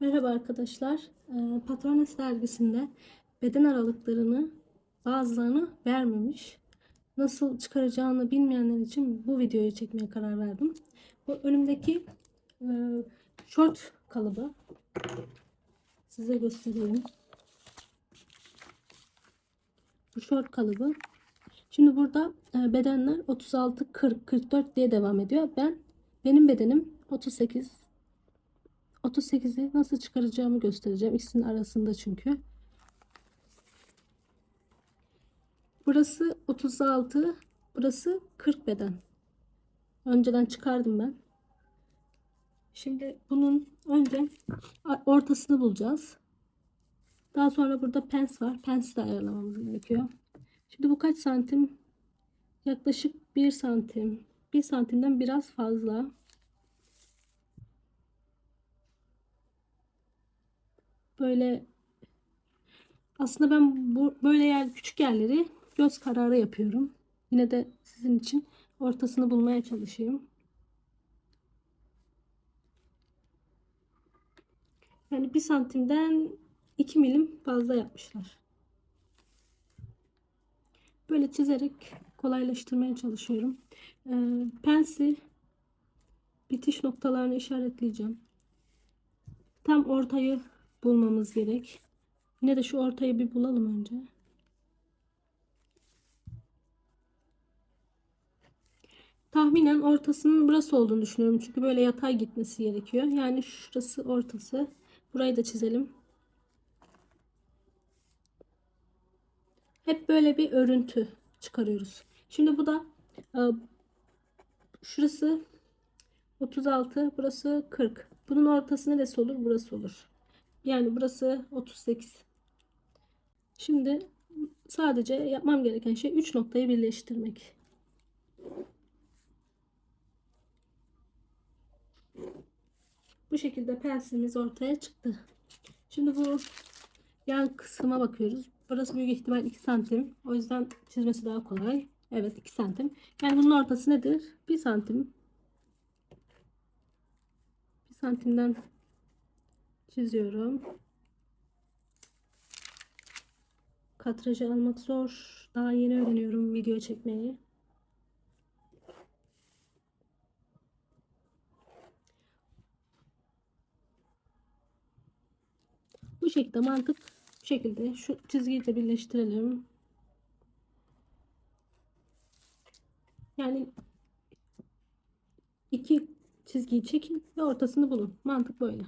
Merhaba arkadaşlar. Ee, Patrones dergisinde beden aralıklarını bazılarını vermemiş. Nasıl çıkaracağını bilmeyenler için bu videoyu çekmeye karar verdim. Bu önümdeki e, short kalıbı size göstereyim. Bu short kalıbı. Şimdi burada e, bedenler 36, 40, 44 diye devam ediyor. Ben benim bedenim 38 38'i nasıl çıkaracağımı göstereceğim. İkisinin arasında çünkü. Burası 36, burası 40 beden. Önceden çıkardım ben. Şimdi bunun önce ortasını bulacağız. Daha sonra burada pens var. Pensi de ayarlamamız gerekiyor. Şimdi bu kaç santim? Yaklaşık 1 santim. 1 santimden biraz fazla. Böyle aslında ben bu böyle yer küçük yerleri göz kararı yapıyorum. Yine de sizin için ortasını bulmaya çalışayım. Yani bir santimden 2 milim fazla yapmışlar. Böyle çizerek kolaylaştırmaya çalışıyorum. Ee, pensi bitiş noktalarını işaretleyeceğim. Tam ortayı bulmamız gerek. Yine de şu ortayı bir bulalım önce. Tahminen ortasının burası olduğunu düşünüyorum. Çünkü böyle yatay gitmesi gerekiyor. Yani şurası ortası. Burayı da çizelim. Hep böyle bir örüntü çıkarıyoruz. Şimdi bu da e, şurası 36, burası 40. Bunun ortası neresi olur? Burası olur. Yani burası 38. Şimdi sadece yapmam gereken şey 3 noktayı birleştirmek. Bu şekilde pensimiz ortaya çıktı. Şimdi bu yan kısma bakıyoruz. Burası büyük ihtimal 2 santim. O yüzden çizmesi daha kolay. Evet 2 santim. Yani bunun ortası nedir? 1 santim. 1 santimden çiziyorum. Katrajı almak zor. Daha yeni öğreniyorum video çekmeyi. Bu şekilde mantık bu şekilde şu çizgiyi de birleştirelim. Yani iki çizgiyi çekin ve ortasını bulun. Mantık böyle.